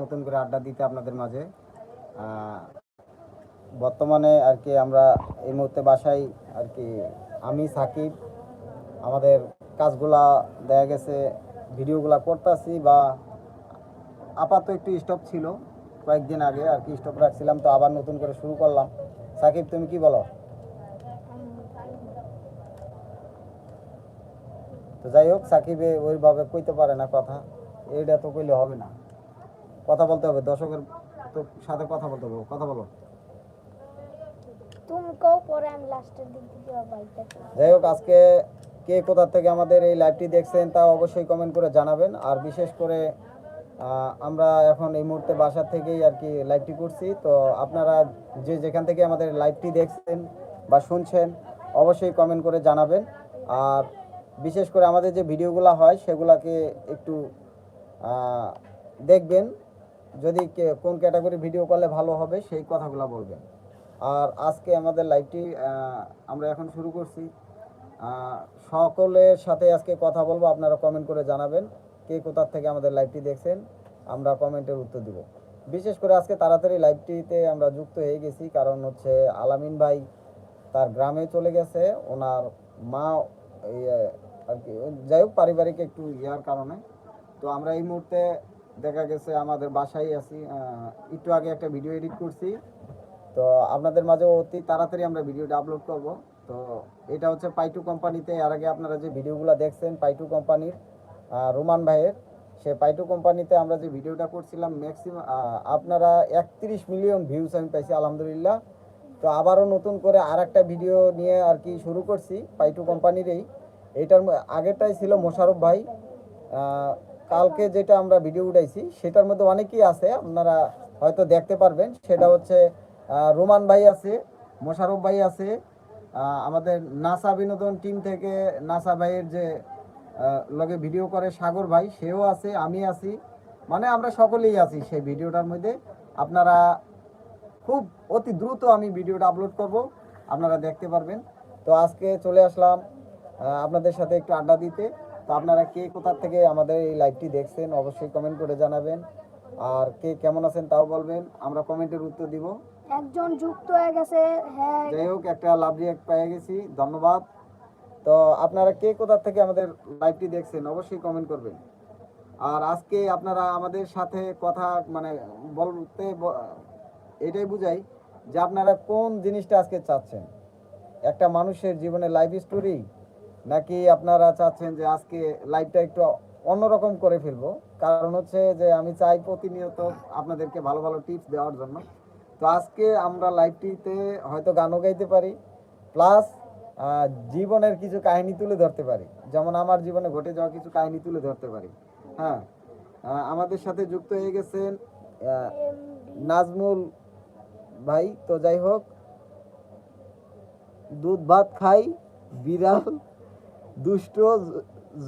নতুন করে আড্ডা দিতে আপনাদের মাঝে। বর্তমানে আর কি আমরা এই মুহূর্তে বাসায় আর কি আমি, সাকিব, আমাদের কাজগুলা দেখা গেছে, ভিডিওগুলা করতেছি বা আপাতত একটু স্টপ ছিল কয়েকদিন আগে আর কি স্টপ রাখছিলাম, তো আবার নতুন করে শুরু করলাম। সাকিব, তুমি কি বলো? তো যাই হোক, সাকিবে ওইভাবে কইতে পারে না কথা, এইটা তো কইলে হবে না। কথা বলতে হবে দর্শকের তো সাথে কথা বলতে হবে কথা বলো। যাই হোক আজকে কে কোথা থেকে আমাদের এই লাইভটি দেখছেন তা অবশ্যই কমেন্ট করে জানাবেন আর বিশেষ করে আমরা এখন এই মুহূর্তে বাসা থেকেই আর কি লাইভটি করছি তো আপনারা যে যেখান থেকে আমাদের লাইভটি দেখছেন বা শুনছেন অবশ্যই কমেন্ট করে জানাবেন আর বিশেষ করে আমাদের যে ভিডিওগুলো হয় সেগুলোকে একটু দেখবেন যদি কোন ক্যাটাগরি ভিডিও করলে ভালো হবে, সেই কথাগুলো বলবেন। আর আজকে আমাদের লাইভটি আমরা এখন শুরু করছি। সকলের সাথে আজকে কথা বলব, আপনারা কমেন্ট করে জানাবেন কে কোথার থেকে আমাদের লাইভটি দেখছেন, আমরা কমেন্টের উত্তর দিব। বিশেষ করে আজকে তাড়াতাড়ি লাইভটিতে আমরা যুক্ত হয়ে গেছি, কারণ হচ্ছে আলামিন ভাই তার গ্রামে চলে গেছে, ওনার মা আর কি, যাই হোক, পারিবারিক একটু ইয়ার কারণে। তো আমরা এই মুহূর্তে দেখা গেছে আমাদের বাসায় আছি একটু আগে একটা ভিডিও এডিট করছি। তো আপনাদের মাঝে অতি তাড়াতাড়ি আমরা ভিডিওটা আপলোড করব। তো এটা হচ্ছে পাইটু কোম্পানিতে, এর আগে আপনারা যে ভিডিওগুলো দেখছেন, পাইটু কোম্পানির রোমান ভাইয়ের, সে পাইটু কোম্পানিতে আমরা যে ভিডিওটা করছিলাম ম্যাক্সিমাম আপনারা একত্রিশ মিলিয়ন ভিউজ আমি পাইছি, আলহামদুলিল্লাহ। তো আবারও নতুন করে আর একটা ভিডিও নিয়ে আর কি শুরু করছি, পাইটু কোম্পানিরই এইটার ম- আগেরটাই ছিল মোশারফ ভাই কালকে যেটা আমরা ভিডিও উঠাইছি, সেটার মধ্যে অনেকেই আছে, আপনারা হয়তো দেখতে পারবেন। সেটা হচ্ছে রোমান ভাই আছে, মোশারফ ভাই আছে আমাদের নাসা বিনোদন টিম থেকে নাসা ভাইয়ের যে লগে ভিডিও করে সাগর ভাই, সেও আছে, আমি আছি। মানে আমরা সকলেই আছি সেই ভিডিওটার মধ্যে। আপনারা খুব অতি দ্রুত আমি ভিডিওটা আপলোড করব, আপনারা দেখতে পারবেন। তো আজকে চলে আসলাম আপনাদের সাথে একটু আড্ডা দিতে। তো আপনারা কে কোথার থেকে আমাদের এই লাইভটি দেখছেন অবশ্যই কমেন্ট করে জানাবেন। আর কে কেমন আছেন তাও বলবেন আমরা কমেন্টের উত্তর দিব। একজন যুক্ত হয়ে গেছে হ্যাঁ। যাই হোক একটা লাভ রিয়াক্ট পেয়ে গেছি ধন্যবাদ। তো আপনারা কে কোথার থেকে আমাদের লাইভটি দেখছেন অবশ্যই কমেন্ট করবেন। আর আজকে আপনারা আমাদের সাথে কথা মানে বলতে এটাই বুঝাই যে আপনারা কোন জিনিসটা আজকে চাচ্ছেন? একটা মানুষের জীবনে লাইফ স্টোরি নাকি আপনারা চাচ্ছেন যে আজকে লাইফটা একটু অন্যরকম করে ফেলব? কারণ হচ্ছে যে আমি চাই প্রতিনিয়ত আপনাদেরকে ভালো ভালো টিপস দেওয়ার জন্য। তো আজকে আমরা লাইভটিতে হয়তো গানও গাইতে পারি প্লাস জীবনের কিছু কাহিনী তুলে ধরতে পারি। যেমন আমার জীবনে ঘটে যাওয়া কিছু কাহিনী তুলে ধরতে পারি। হ্যাঁ আমাদের সাথে যুক্ত হয়ে গেছেন নাজমুল ভাই। তো যাই হোক, দুধ ভাত খাই, বিড়াল দুষ্ট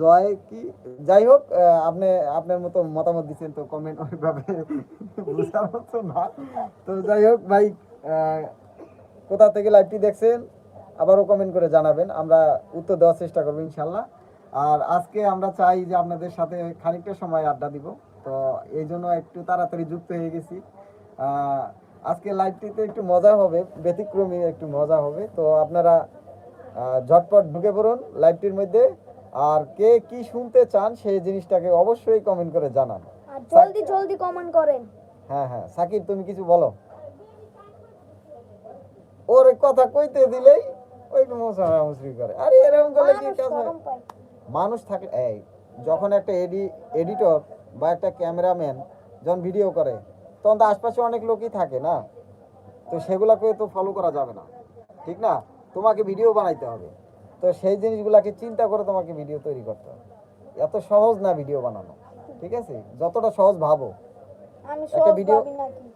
জয় কি? যাই হোক আপনি, আপনার মতো মতামত দিচ্ছেন তো কমেন্ট ওইভাবে বুঝার মতো না। তো যাই হোক ভাই কোথা থেকে লাইভটি দেখছেন, আবারও কমেন্ট করে জানাবেন। আমরা উত্তর দেওয়ার চেষ্টা করব ইনশাল্লাহ। আর আজকে আমরা চাই যে আপনাদের সাথে খানিকটা সময় আড্ডা দিব। তো এই জন্য একটু তাড়াতাড়ি যুক্ত হয়ে গেছি। আজকে লাইভটিতে একটু মজা হবে, ব্যতিক্রমী একটু মজা হবে। তো আপনারা ঝটপট ঢুকে পড়ুন লাইভটির মধ্যে। আর কে কি শুনতে চান সেই জিনিসটাকে অবশ্যই কমেন্ট করে জানান। আর জলদি জলদি কমেন্ট করেন। হ্যাঁ হ্যাঁ। সাকিব তুমি কিছু বলো। ওর কথা কইতে দিলেই ওই মশারা মুসরি করে। আরে এরকম করলে কি মানুষ কাজ হয়? মানুষ থাকলে এই যখন একটা এডি এডিটর বা একটা ক্যামেরাম্যান যখন ভিডিও করে তখন তো আশপাশে অনেক লোকই থাকে না? তো সেগুলোকে তো ফলো করা যাবে না। ঠিক না? তোমাকে ভিডিও বানাইতে হবে। তো সেই জিনিসগুলোকে চিন্তা করে তোমাকে ভিডিও তৈরি করতে হবে। এত সহজ না ভিডিও বানানো ঠিক আছে? যতটা সহজ ভাবো। একটা ভিডিও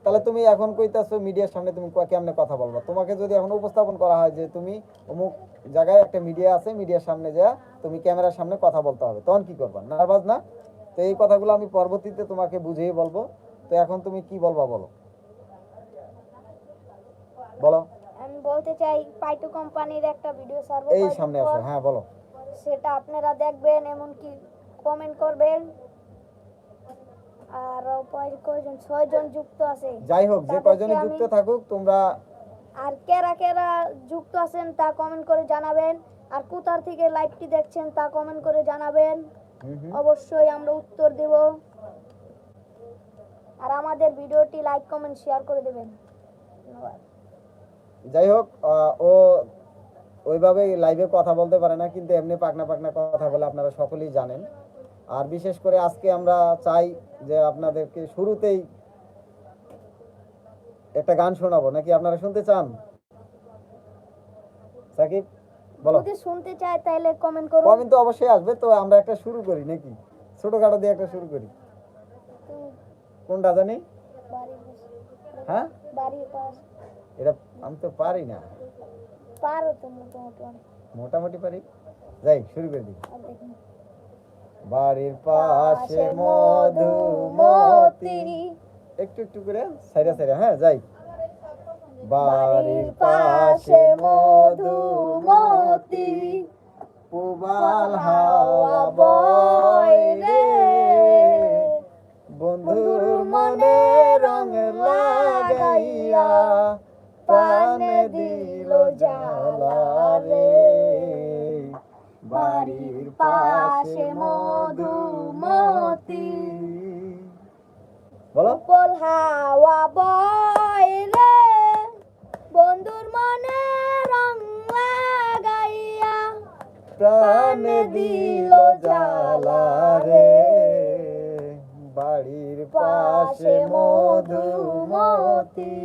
তাহলে তুমি এখন কইতাছো মিডিয়ার সামনে তুমি কেমনে কথা বলবা? তোমাকে যদি এখন উপস্থাপন করা হয় যে তুমি অমুক জায়গায় একটা মিডিয়া আছে মিডিয়ার সামনে যা তুমি ক্যামেরার সামনে কথা বলতে হবে তখন কি করবা? নার্ভাস না? তো এই কথাগুলো আমি পরবর্তীতে তোমাকে বুঝিয়ে বলব। তো এখন তুমি কি বলবা বলো? বলো। আমি বলতে চাই পাইটু কোম্পানির একটা ভিডিও সার্ভ এই সামনে আসো হ্যাঁ বলো। সেটা আপনারা দেখবেন এমনকি কমেন্ট করবেন। আর কয়জন ছয়জন যুক্ত আছে। যাই হোক যে কয়জনে যুক্ত থাকুক তোমরা আর কেরা কেরা যুক্ত আছেন তা কমেন্ট করে জানাবেন। আর কোথার থেকে লাইভটি দেখছেন তা কমেন্ট করে জানাবেন। অবশ্যই আমরা উত্তর দেব। আর আমাদের ভিডিওটি লাইক কমেন্ট শেয়ার করে দেবেন। ধন্যবাদ। যাই হোক ও ওইভাবে লাইভে কথা বলতে পারে না কিন্তু এমনি পাকনা পাকনা কথা বলে আপনারা সকলেই জানেন। আর বিশেষ করে আজকে আমরা চাই যে আপনাদেরকে শুরুতেই একটা গান শোনাবো। নাকি আপনারা শুনতে চান? সাকিব বলো। যদি শুনতে চায় তাহলে কমেন্ট করুন। কমেন্ট তো অবশ্যই আসবে তো আমরা একটা শুরু করি নাকি? ছোটখাটো দিয়ে একটা শুরু করি। কোনটা জানি? হ্যাঁ? এটা আমি তো পারি না। পারো তো মোটামুটি মোটামুটি পারি? যাই শুরু করে দিই। বাড়ির পাশে মধুমতি একটু একটু করে সাইরা সাইরা হ্যাঁ যাই। বাড়ির পাশে মধুমতি পুবাল হাওয়া বয় রে। বন্ধুর মনে রং লাগাইয়া প্রাণে দিল রে বাড়ির পাশে মধুমতি। বলো। উপল হাওয়া বয় রে। বন্ধুর মনে রং লাগাইয়া প্রাণে দিল জ্বালা রে বাড়ির পাশে মধুমতি।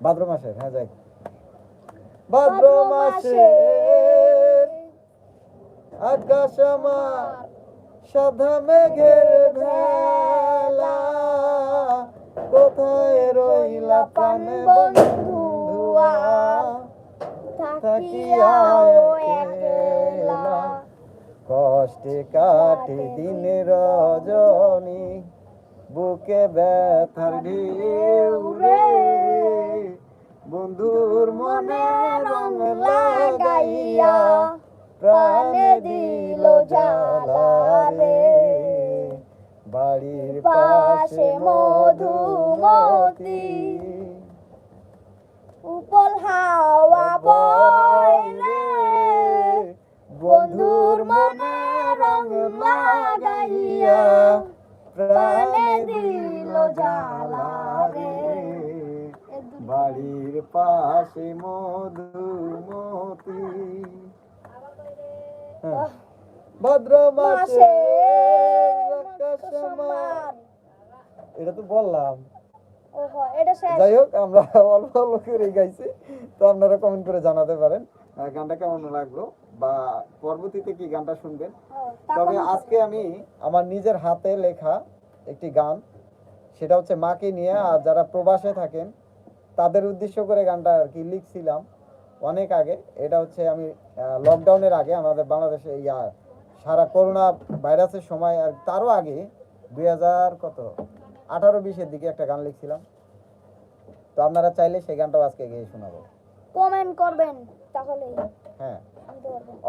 ভাদ্র মাসের হ্যাঁ যাই। ভাদ্র মাসের আকাশ আমার সাদা মেঘের ভেলা। কোথায় রইলা প্রাণ বন্ধুয়া? থাকিয়া কষ্টে কাটে দিন রজনী। বুকে ব্যথার ঢেউ রে। বন্ধুর মনে রং লাগাইয়া প্রাণে দিল জ্বালা রে। বাড়ির পাশে মধুমতি। উপল হাওয়া রে। বন্ধুর মনে রং লাগাইয়া প্রাণে দিল জ্বালা রে। বাড়ির পাশে মধুমতি। ভাদ্র মাসে এটা তো বললাম। যাই হোক আমরা অল্প অল্প করে গাইছি। তো আপনারা কমেন্ট করে জানাতে পারেন। গানটা কেমন লাগল? বা পরবর্তীতে কি গানটা শুনবেন? তবে আজকে আমি আমার নিজের হাতে লেখা একটি গান। সেটা হচ্ছে মাকে নিয়ে আর যারা প্রবাসে থাকেন তাদের উদ্দেশ্য করে গানটা আর কি লিখছিলাম অনেক আগে। এটা হচ্ছে আমি লকডাউনের আগে আমাদের বাংলাদেশে ইয়া সারা করোনা ভাইরাসের সময় আর তারও আগে দুই হাজার কত? আঠারো বিশের দিকে একটা গান লিখছিলাম। তো আপনারা চাইলে সেই গানটাও আজকে গিয়ে শোনাবো। কমেন্ট করবেন তাহলে হ্যাঁ।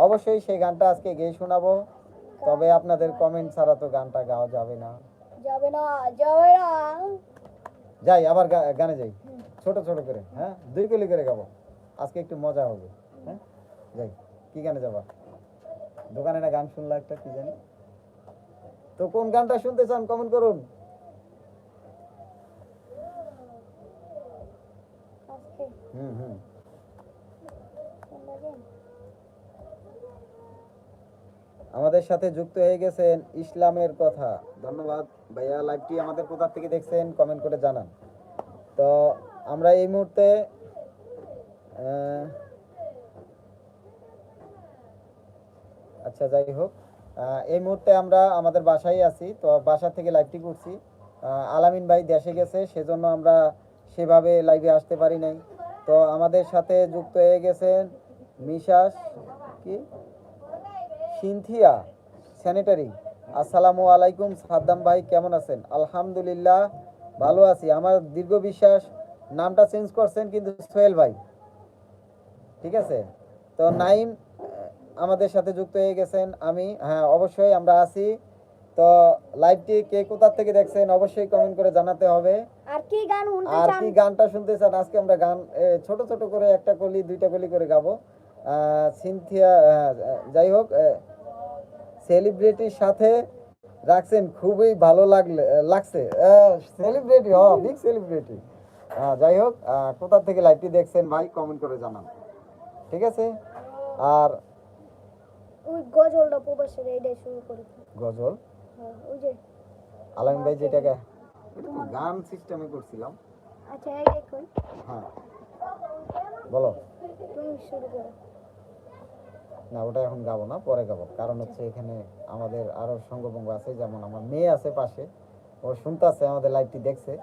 অবশ্যই সেই গানটা আজকে গেয়ে শোনাবো। তবে আপনাদের কমেন্ট ছাড়া তো গানটা গাওয়া যাবে না। যাবে না যাবে না। যাই আবার গানে যাই। ছোট ছোট করে হ্যাঁ? দুই কলি করে গাবো। আজকে একটু মজা হবে হ্যাঁ? যাই কি গানে যাবা? দোকানে না গান শুনলা একটা কি জানি? তো কোন গানটা শুনতে চান কমেন্ট করুন। হুম হুম শুনবা যে? আমাদের সাথে যুক্ত হয়ে গেছেন ইসলামের কথা। ধন্যবাদ। ভাইয়া লাইভটি আমাদের কোথা থেকে দেখছেন কমেন্ট করে জানান। তো আমরা এই মুহূর্তে আচ্ছা যাই হোক। এই মুহূর্তে আমরা আমাদের বাসায় আছি। তো বাসা থেকে লাইভটি করছি। আলামিন ভাই দেশে গেছে, সেজন্য আমরা সেভাবে লাইভে আসতে পারি নাই। তো আমাদের সাথে যুক্ত হয়ে গেছেন মিশাস, কি? Cynthia sanitary. আসসালামু আলাইকুম সাদ্দাম ভাই কেমন আছেন? আলহামদুলিল্লাহ ভালো আছি। আমার দীর্ঘ বিশ্বাস নামটা চেঞ্জ করছেন কিন্তু সোহেল ভাই। ঠিক আছে? তো নাইম আমাদের সাথে যুক্ত হয়ে গেছেন। আমি হ্যাঁ অবশ্যই আমরা আছি। তো লাইভটি কে কোথা থেকে দেখছেন অবশ্যই কমেন্ট করে জানাতে হবে। আর কি গান শুনতে আর কি গানটা শুনতে চান? আজকে আমরা গান ছোট ছোট করে একটা কলি দুইটা কলি করে গাবো। সিনথিয়া যাই হোক সেলিব্রিটির সাথে রাখছেন খুবই ভালো লাগলে লাগছে। সেলিব্রিটি হ বিগ সেলিব্রিটি যাই হোক কোথা থেকে লাইভটি দেখছেন ভাই কমেন্ট করে জানান। ঠিক আছে? আর ওই গজলটা প্রবাসের এইটাই শুরু করি। গজল? হ্যাঁ, ওই যে আলামিন ভাই যেটাকে এটা তো গান সিস্টেমে করছিলাম? আচ্ছা এইটাই কই হ্যাঁ। বলো। তুমি শুরু করো। না ওটা এখন গাবো না পরে গাবো। কারণ হচ্ছে এখানে আমাদের আরও সঙ্গভঙ্গ আছে যেমন আমার মেয়ে আছে পাশে। ও শুনতেছে আমাদের লাইভটি দেখছে।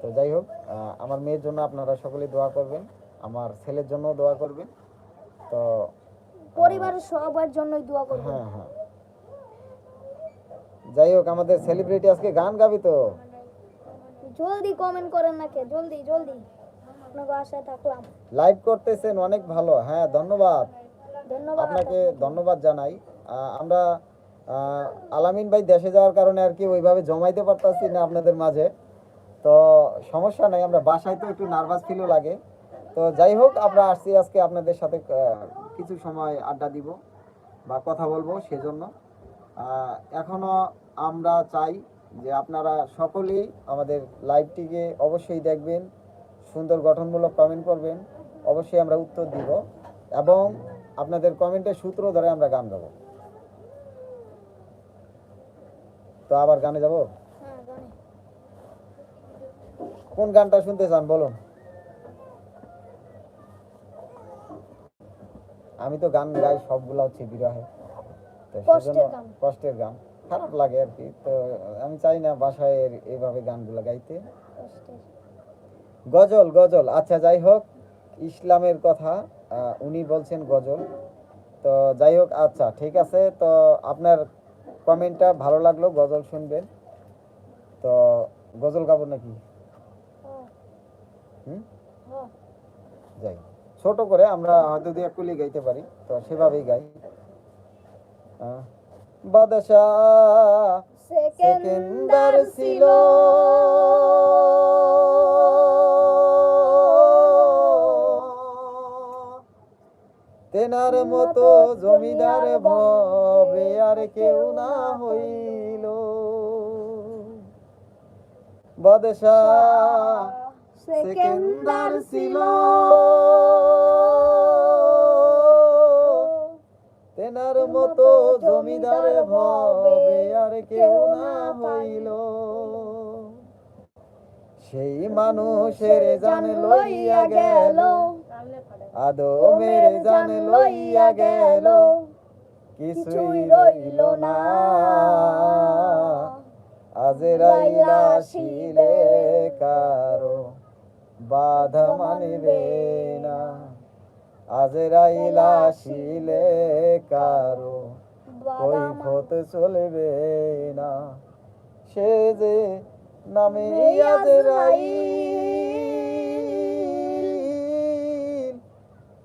তো যাই হোক আমার মেয়ের জন্য আপনারা সকলেই দোয়া করবেন আমার ছেলের জন্য দোয়া করবেন। তো পরিবারের সবার জন্যই দোয়া করব হ্যাঁ হ্যাঁ। যাই হোক আমাদের সেলিব্রিটি আজকে গান গাবি তো। জলদি কমেন্ট করেন না কে? জলদি জলদি। আপনাকে আশায় থাকলাম। লাইভ করতেছেন অনেক ভালো। হ্যাঁ ধন্যবাদ। আপনাকে। ধন্যবাদ জানাই। আমরা আলামিন ভাই দেশে যাওয়ার কারণে আর কি ওইভাবে জমাইতে পারতাছি না আপনাদের মাঝে। তো সমস্যা নাই আমরা বাসায় তো একটু নার্ভাস ফিলও লাগে। তো যাই হোক আমরা আসছি আজকে আপনাদের সাথে কিছু সময় আড্ডা দিব বা কথা বলব সেজন্য। আহ, এখনও আমরা চাই যে আপনারা সকলেই আমাদের লাইভটিকে অবশ্যই দেখবেন সুন্দর গঠনমূলক কমেন্ট করবেন অবশ্যই আমরা উত্তর দিব। এবং আপনাদের কমেন্টের সূত্র ধরে আমরা গান গাবো। তো আবার গানে যাব? হ্যাঁ কোন গানটা শুনতে চান বলুন। আমি তো গান গাই সবগুলা হচ্ছে বিরহে। কষ্টের গান। কষ্টের গান। খারাপ লাগে আর কি। তো আমি চাই না বাসায় এইভাবে গানগুলো গাইতে। গজল গজল। আচ্ছা যাই হোক ইসলামের কথা। উনি বলছেন গজল। তো যাই হোক আচ্ছা ঠিক আছে। তো আপনার কমেন্টটা ভালো লাগল গজল শুনবেন। তো গজল গাবো নাকি? হুম? যাই। ছোট করে আমরা হয়তো এক কুলি গাইতে পারি। তো সেভাবেই গাই। আহ, বাদশাহ সেকেন্দার ছিল। তেনার মতো জমিদার ভবে আর কেউ না হইল। বাদশাহ সেকেন্দার ছিল। তেনার মতো জমিদার ভবে আর কেউ না হইল। সেই মানুষের জান লইয়া গেল। আদমের জান লইয়া গেল। কিছুই রইল না। আজরাইলা শিলে কারও বাধা মানিবে না। আজরাইলা শিলে কারও কৈফত চলবে না। সে যে নামে আজরাইল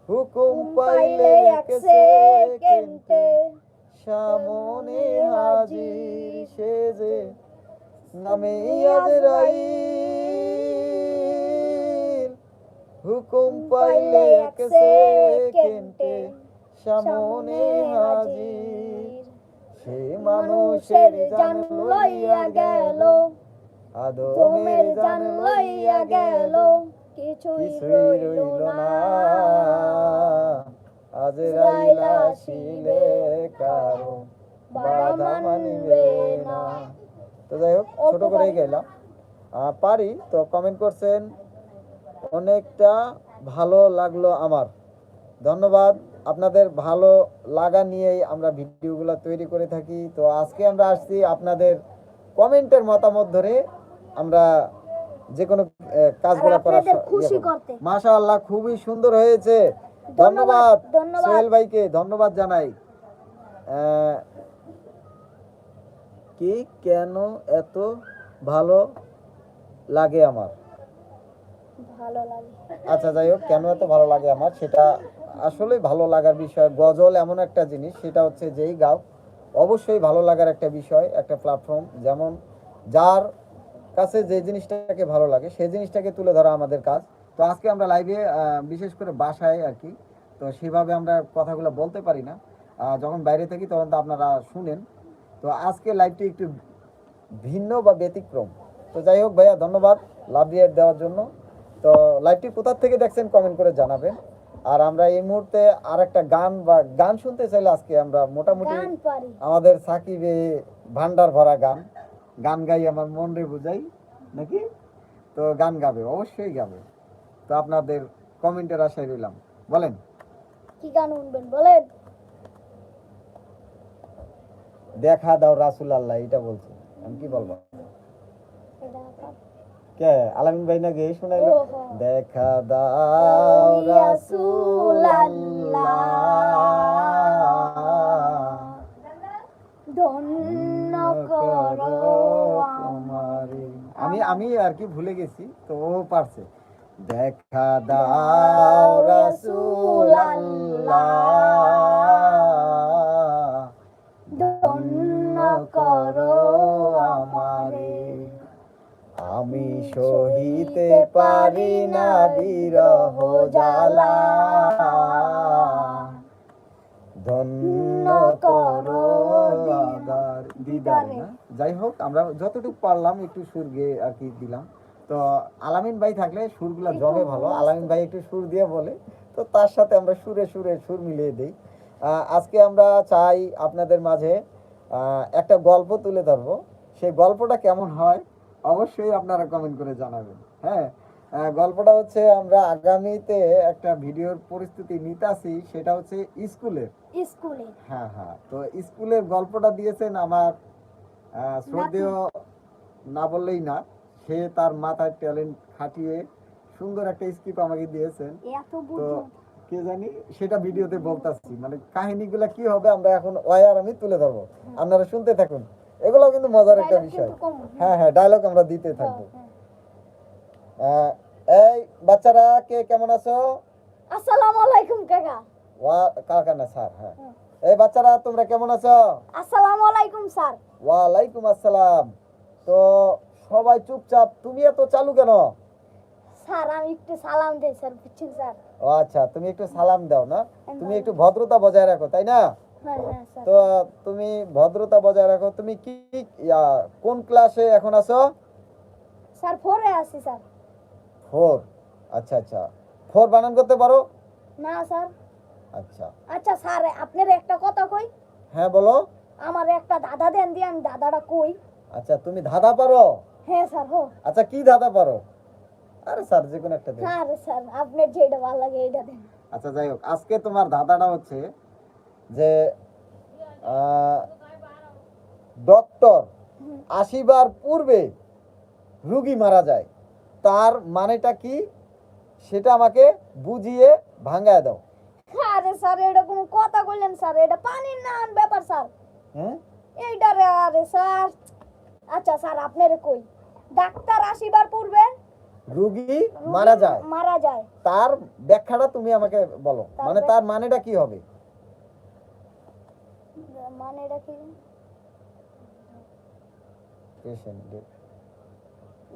হুকুম পাইলে এক সেকেন্ডে সামনে হাজির সে যে নামে আজরাইল হুকুম পাইলে এক সেকেন্ডে সামনে হাজির সে মানুষের জান লইয়া গেল। আদমের জান লইয়া গেল। কিছুই রইল না? আজ রাইলা শিলে কারও বাধা মানিবে না। তো যাই হোক ছোট করেই গেলাম পারি তো কমেন্ট করছেন অনেকটা ভালো লাগল আমার। ধন্যবাদ। আপনাদের ভালো লাগা নিয়েই আমরা ভিডিওগুলো তৈরি করে থাকি। তো আজকে আমরা আসছি আপনাদের কমেন্টের মতামত ধরে আমরা যে কোনো কাজগুলো খুশি করতে। মাশাআল্লাহ খুবই সুন্দর হয়েছে। ধন্যবাদ। সোহেল ভাইকে ধন্যবাদ জানাই। কি কেন এত ভালো লাগে আমার? ভালো লাগে। আচ্ছা যাই হোক কেন এত ভালো লাগে আমার? সেটা আসলে ভালো লাগার বিষয় গজল এমন একটা জিনিস সেটা হচ্ছে যেই গাও অবশ্যই ভালো লাগার একটা বিষয় একটা প্ল্যাটফর্ম যেমন যার কাছে যে জিনিসটাকে ভালো লাগে সেই জিনিসটাকে তুলে ধরা আমাদের কাজ। তো আজকে আমরা লাইভে বিশেষ করে বাসায় আর কি তো সেভাবে আমরা কথাগুলো বলতে পারি না। যখন বাইরে থাকি তখন তো আপনারা শুনেন। তো আজকে লাইভটি একটু ভিন্ন বা ব্যতিক্রম। তো যাই হোক ভাইয়া ধন্যবাদ লাভ রিয়েট দেওয়ার জন্য। তো লাইভটি কোথা থেকে দেখছেন কমেন্ট করে জানাবেন। আর আমরা এই মুহূর্তে আর একটা গান বা গান শুনতে চাইলে আজকে আমরা মোটামুটি আমাদের সাকিবে ভান্ডার ভরা গান। গান গাই আমার মন রে বুঝাই নাকি? তো গান গাবে অবশ্যই গাবে। তো আপনাদের কমেন্টের আশায় রইলাম। বলেন। কি গান শুনবেন বলেন। দেখা দাও রাসুল আল্লাহ এটা বলছে। আমি কি বলব? কে? আলামিন ভাই না গেয়ে শোনাইলো। দেখা দাও রাসুল ধন্য করো তোমারে। আমি আমি আর কি ভুলে গেছি তো ও পারছে। দেখা দাও রাসুল ধন্য করো আমারে। আমি সহিতে পারি না বিরহ জ্বালা। ধন্য করো দিদার? যাই হোক আমরা যতটুকু পারলাম একটু সুর গেয়ে আর কি দিলাম। তো আলামিন ভাই থাকলে সুরগুলা জমে ভালো। আলামিন ভাই একটু সুর দিয়ে বলে। তো তার সাথে আমরা সুরে সুরে সুর মিলিয়ে দিই। আজকে আমরা চাই আপনাদের মাঝে একটা গল্প তুলে ধরবো। সেই গল্পটা কেমন হয় অবশ্যই আপনারা কমেন্ট করে জানাবেন। হ্যাঁ? গল্পটা হচ্ছে আমরা আগামীতে একটা ভিডিওর পরিস্থিতি নিতে আসি সেটা হচ্ছে স্কুলের। স্কুলে হ্যাঁ হ্যাঁ তো স্কুলের গল্পটা দিয়েছেন আমার শ্রদ্ধেয় না বললেই না সে তার মাথায় ট্যালেন্ট খাটিয়ে সুন্দর একটা স্ক্রিপ্ট আমাকে দিয়েছেন। তো কে জানি সেটা ভিডিওতে বলতাছি। মানে কাহিনীগুলো কি হবে আমরা এখন ওয়ার আমি তুলে ধরবো। আপনারা শুনতে থাকুন। এগুলো কিন্তু মজার একটা বিষয়। হ্যাঁ হ্যাঁ ডায়লগ আমরা দিতে থাকব। হ্যাঁ, আহ, এই বাচ্চারা কে কেমন আছো? আসসালামু আলাইকুম কাকা। ওয়া কাকা না স্যার হ্যাঁ। এই বাচ্চারা তোমরা কেমন আছো? আসসালামু আলাইকুম স্যার। ওয়ালাইকুম আসসালাম। তো সবাই চুপচাপ তুমি এত চালু কেন? স্যার আমি একটু সালাম দেই স্যার বুঝছেন স্যার? ও আচ্ছা তুমি একটু সালাম দাও না? তুমি একটু ভদ্রতা বজায় রাখো তাই না? হ্যাঁ হ্যাঁ স্যার। তো তুমি ভদ্রতা বজায় রাখো। তুমি কি কোন ক্লাসে এখন আছো? স্যার ফোরে আছি স্যার। ফোর। আচ্ছা আচ্ছা। ফোর বানান করতে পারো? না স্যার। আচ্ছা। আচ্ছা স্যার আপনার একটা কথা কই? হ্যাঁ বলো। আমার একটা দাদা দেন দিয়ে আমি দাদাটা কই? আচ্ছা তুমি ধাঁধা পারো? হ্যাঁ স্যার হো আচ্ছা কি দাদা পারো? আরে স্যার যে কোনো একটা দিন। হ্যাঁ রে স্যার আপনার যেটা ভালো লাগে এইটা দেন। আচ্ছা যাই হোক আজকে তোমার দাদাটা হচ্ছে যে ডক্টর। আসিবার পূর্বে রুগী মারা যায়। তার মানেটা কি? সেটা আমাকে বুঝিয়ে ভাঙায় দাও। আরে স্যার এটা কোনো কথা কইলেন স্যার এটা পানির না আন ব্যাপার স্যার। হ্যাঁ? এইটা রে আরে স্যার আচ্ছা স্যার আপনারে কই। ডাক্তার আসিবার পূর্বে রুগী মারা যায়। মারা যায়। তার ব্যাখ্যাটা তুমি আমাকে বলো। মানে তার মানেটা কি হবে? মানে এটা কি? Dead।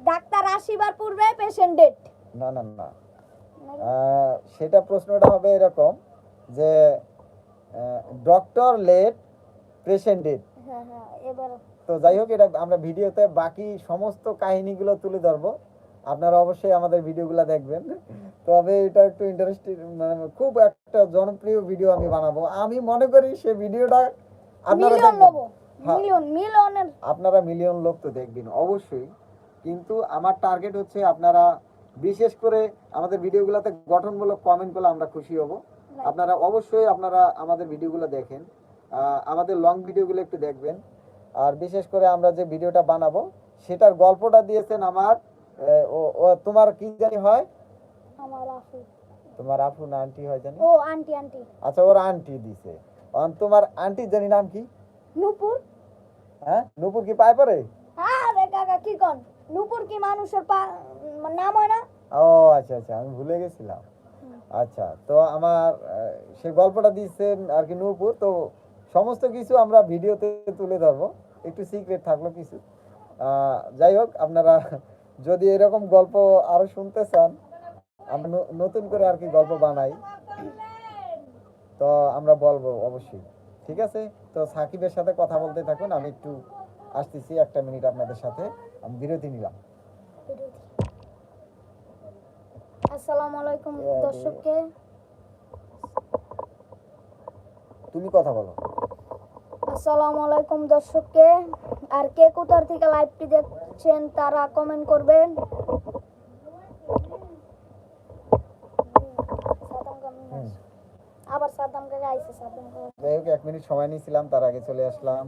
ডাক্তার আসিবার পূর্বে পেশেন্ট ডেট না না না। সেটা প্রশ্নটা হবে এরকম যে ডক্টর লেট পেশেন্ট হ্যাঁ হ্যাঁ এবার তো যাই হোক এটা আমরা ভিডিওতে বাকি সমস্ত কাহিনীগুলো তুলে ধরবো। আপনারা অবশ্যই আমাদের ভিডিওগুলো দেখবেন। তবে এটা একটু ইন্টারেস্টিং মানে খুব একটা জনপ্রিয় ভিডিও আমি বানাবো। আমি মনে করি সে ভিডিওটা আপনারা হ্যাঁ। মিলিয়ন আপনারা মিলিয়ন লোক তো দেখবেন অবশ্যই। কিন্তু আমার টার্গেট হচ্ছে আপনারা বিশেষ করে আমাদের ভিডিওগুলোতে গঠনমূলক কমেন্ট করলে আমরা খুশি হব। আপনারা অবশ্যই আপনারা আমাদের ভিডিওগুলো দেখেন। আমাদের লং ভিডিওগুলো একটু দেখবেন। আর বিশেষ করে আমরা যে ভিডিওটা বানাবো সেটার গল্পটা দিয়েছেন আমার তোমার কি জানি হয়? আমার তোমার আপু না আন্টি হয় জানি? ও আন্টি আন্টি। আচ্ছা ওর আন্টি দিছে। অন তোমার আন্টি জানি নাম কি? নুপুর। হ্যাঁ? নুপুর কি পায় পরে? আরে কাকা কি কোন? নুপুর কি মানুষের নাম হয় না? ও আচ্ছা আচ্ছা আমি ভুলে গেছিলাম। আচ্ছা তো আমার সে গল্পটা দিচ্ছেন আর কি নূপুর তো সমস্ত কিছু আমরা ভিডিওতে তুলে ধরবো। একটু সিক্রেট থাকল কিছু। যাই হোক আপনারা যদি এরকম গল্প আরও শুনতে চান আমরা নতুন করে আর কি গল্প বানাই তো আমরা বলব অবশ্যই। ঠিক আছে? তো সাকিবের সাথে কথা বলতে থাকুন আমি একটু আসতেছি একটা মিনিট আপনাদের সাথে আমি বিরতি নিলাম। আসসালামু আলাইকুম দর্শককে। তুমি কথা বলো। আসসালামু আলাইকুম দর্শককে। আর কে কোথার থেকে লাইভটি দেখছেন তারা কমেন্ট করবেন। আবার সাদ্দাম কাকা আইছে সাদ্দাম কাকা। যাই হোক এক মিনিট সময় নিয়েছিলাম তার আগে চলে আসলাম।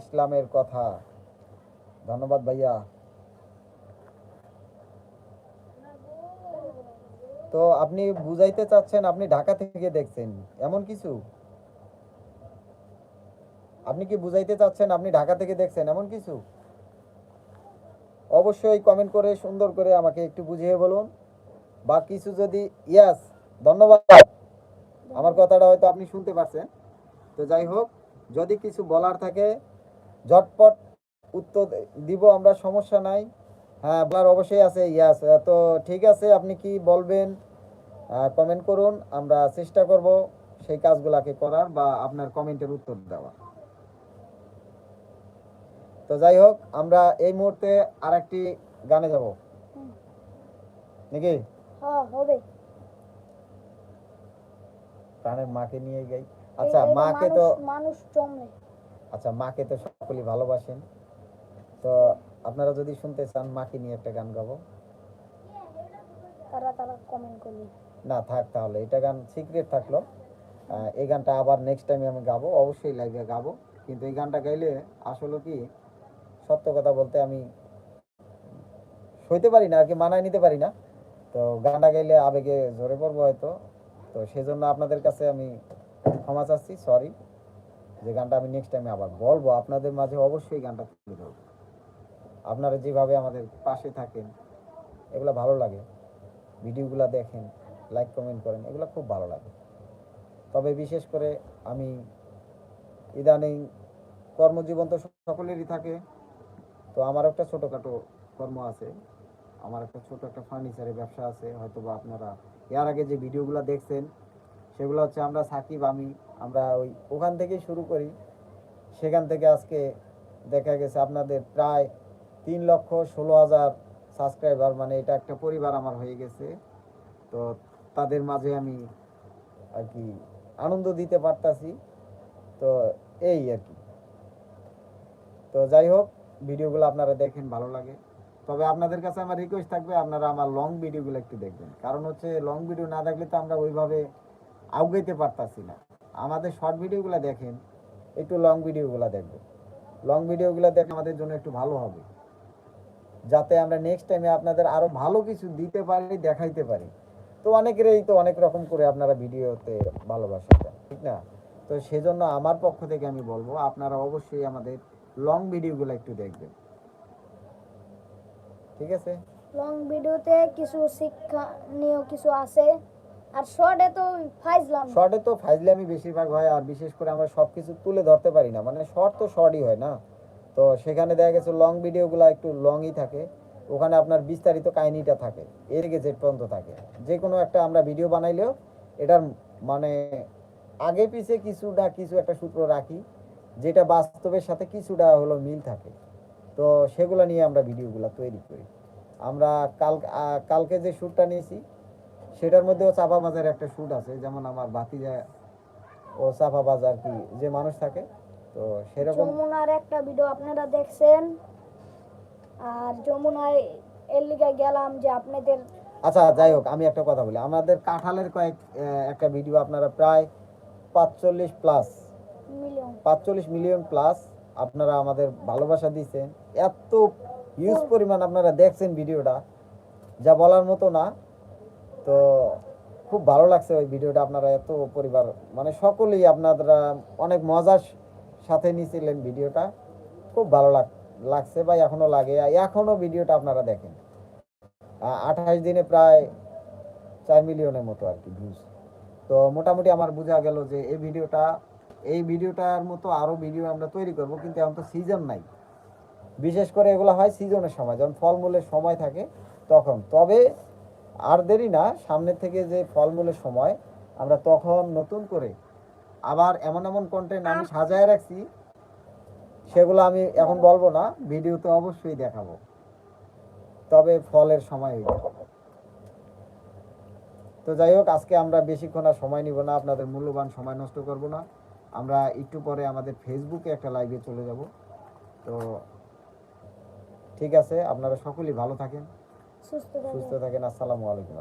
ইসলামের কথা। ধন্যবাদ ভাইয়া। তো আপনি বুঝাইতে চাচ্ছেন, আপনি ঢাকা থেকে দেখছেন, এমন কিছু? আপনি কি বুঝাইতে চাচ্ছেন, আপনি ঢাকা থেকে দেখছেন, এমন কিছু? অবশ্যই কমেন্ট করে, সুন্দর করে আমাকে একটু বুঝিয়ে বলুন। বা কিছু যদি ইয়াস ধন্যবাদ। আমার কথাটা হয়তো আপনি শুনতে পারছেন। তো যাই হোক, যদি কিছু বলার থাকে ঝটপট উত্তর দিব আমরা সমস্যা নাই। হ্যাঁ বলার অবশ্যই আছে ইয়াস তো ঠিক আছে আপনি কি বলবেন কমেন্ট করুন আমরা চেষ্টা করব সেই কাজগুলাকে করার বা আপনার কমেন্টের উত্তর দেওয়া তো যাই হোক আমরা এই মুহূর্তে আর একটি গানে যাব। নাকি? হ্যাঁ প্রাণের মাকে নিয়ে যাই। আচ্ছা মাকে তো মানুষ আচ্ছা মাকে তো সকলেই ভালোবাসেন। তো আপনারা যদি শুনতে চান মাকে নিয়ে একটা গান গাবো। তারা তারা কমেন্ট করবে না থাক তাহলে এটা গান সিক্রেট থাকল। এই গানটা আবার নেক্সট টাইমে আমি গাবো অবশ্যই লাইভে গাবো। কিন্তু এই গানটা গাইলে আসলে কি সত্য কথা বলতে আমি সইতে পারি না আর কি মানায় নিতে পারি না। তো গানটা গাইলে আবেগে ঝরে পড়ব হয়তো। তো সেজন্য আপনাদের কাছে আমি ক্ষমা চাচ্ছি সরি যে গানটা আমি নেক্সট টাইমে আবার বলব, আপনাদের মাঝে অবশ্যই গানটা তুলে ধরবো। আপনারা যেভাবে আমাদের পাশে থাকেন, এগুলো ভালো লাগে। ভিডিওগুলো দেখেন লাইক কমেন্ট করেন, এগুলো খুব ভালো লাগে। তবে বিশেষ করে আমি ইদানিং কর্মজীবন তো সকলেরই থাকে, তো আমার একটা ছোটোখাটো কর্ম আছে। আমার একটা ছোট একটা ফার্নিচারের ব্যবসা আছে হয়তো বা আপনারা এর আগে যে ভিডিওগুলো দেখছেন সেগুলো হচ্ছে আমরা সাকিব, আমি, আমরা ওই ওখান থেকেই শুরু করি। সেখান থেকে আজকে দেখা গেছে আপনাদের প্রায় তিন লক্ষ ষোলো হাজার সাবস্ক্রাইবার মানে এটা একটা পরিবার আমার হয়ে গেছে। তো তাদের মাঝে আমি আর কি আনন্দ দিতে পারতাছি। তো এই আর কি। তো যাই হোক, ভিডিওগুলো আপনারা দেখেন, ভালো লাগে। তবে আপনাদের কাছে আমার রিকোয়েস্ট থাকবে, আপনারা আমার লং ভিডিওগুলো একটু দেখবেন। কারণ হচ্ছে লং ভিডিও না দেখলে তো আমরা ওইভাবে আউগাইতে পারতাছি না। আমাদের শর্ট ভিডিওগুলো দেখেন, একটু লং ভিডিওগুলো দেখবেন লং ভিডিওগুলো দেখলে আমাদের জন্য একটু ভালো হবে। যাতে আমরা নেক্সট টাইমে আপনাদের আরও ভালো কিছু দিতে পারি, দেখাইতে পারি। তো অনেকেরই তো অনেক রকম করে আপনারা ভিডিওতে ভালোবাসা দেন, ঠিক না? তো সেজন্য আমার পক্ষ থেকে আমি বলব, আপনারা অবশ্যই আমাদের লং ভিডিওগুলো একটু দেখবেন। ঠিক আছে? লং ভিডিওতে কিছু শিক্ষণীয় কিছু আছে। আর শর্টে তো ফাইজলাম। শর্টে তো ফাইজলামি বেশিরভাগ হয়, আর বিশেষ করে আমরা সব কিছু তুলে ধরতে পারি না। মানে শর্ট তো শর্টই হয় না। তো সেখানে দেখা গেছে লং ভিডিওগুলো একটু লংই থাকে। ওখানে আপনার বিস্তারিত কাহিনীটা থাকে, এর থেকে জেড পর্যন্ত থাকে। যে কোনো একটা আমরা ভিডিও বানাইলেও এটার মানে আগে পিছে কিছু না কিছু একটা সূত্র রাখি, যেটা বাস্তবের সাথে কিছুটা হলো মিল থাকে। তো সেগুলো নিয়ে আমরা ভিডিওগুলো তৈরি করি। আমরা কাল কালকে যে শ্যুটটা নিয়েছি সেটার মধ্যেও চাপা বাজার একটা শ্যুট আছে যেমন আমার ভাতিজা ও চাপা বাজার কি যে মানুষ থাকে তো সেরকম যমুনার একটা ভিডিও আপনারা দেখছেন আর যমুনায় এর লিগে গেলাম যে আপনাদের আচ্ছা যাই হোক আমি একটা কথা বলি। আমাদের কাঁঠালের কয়েক একটা ভিডিও আপনারা প্রায় পাঁচচল্লিশ প্লাস মিলিয়ন। পাঁচচল্লিশ মিলিয়ন প্লাস আপনারা আমাদের ভালোবাসা দিচ্ছেন এত হিউজ পরিমাণ আপনারা দেখছেন ভিডিওটা যা বলার মতো না। তো খুব ভালো লাগছে ওই ভিডিওটা আপনারা এত পরিবার মানে সকলেই আপনারা অনেক মজার সাথে নিয়েছিলেন ভিডিওটা। খুব ভালো লাগ, লাগছে বা এখনও লাগে। আর এখনও ভিডিওটা আপনারা দেখেন। আঠাশ দিনে প্রায় চার মিলিয়নের মতো আর কি ভিউজ তো মোটামুটি আমার বোঝা গেল যে এই ভিডিওটা, এই ভিডিওটার মতো আরও ভিডিও আমরা তৈরি করব, কিন্তু এখন তো সিজন নাই। বিশেষ করে এগুলো হয় সিজনের সময়, যখন ফলমূলের সময় থাকে তখন। তবে আর দেরি না সামনে থেকে যে ফলমূলের সময় আমরা তখন নতুন করে আবার এমন এমন কন্টেন্ট আমি সাজায় রাখছি সেগুলো আমি এখন বলব না ভিডিওতে অবশ্যই দেখাবো। তবে ফলের সময় হইবে তো যাই হোক আজকে আমরা বেশিক্ষণ আর সময় নিব না আপনাদের মূল্যবান সময় নষ্ট করব না। আমরা একটু পরে আমাদের ফেসবুকে একটা লাইভে চলে যাব। তো ঠিক আছে আপনারা সকলেই ভালো থাকেন। সুস্থ থাকেন। আসসালামু আলাইকুম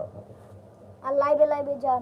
আর লাইভে লাইভে যান।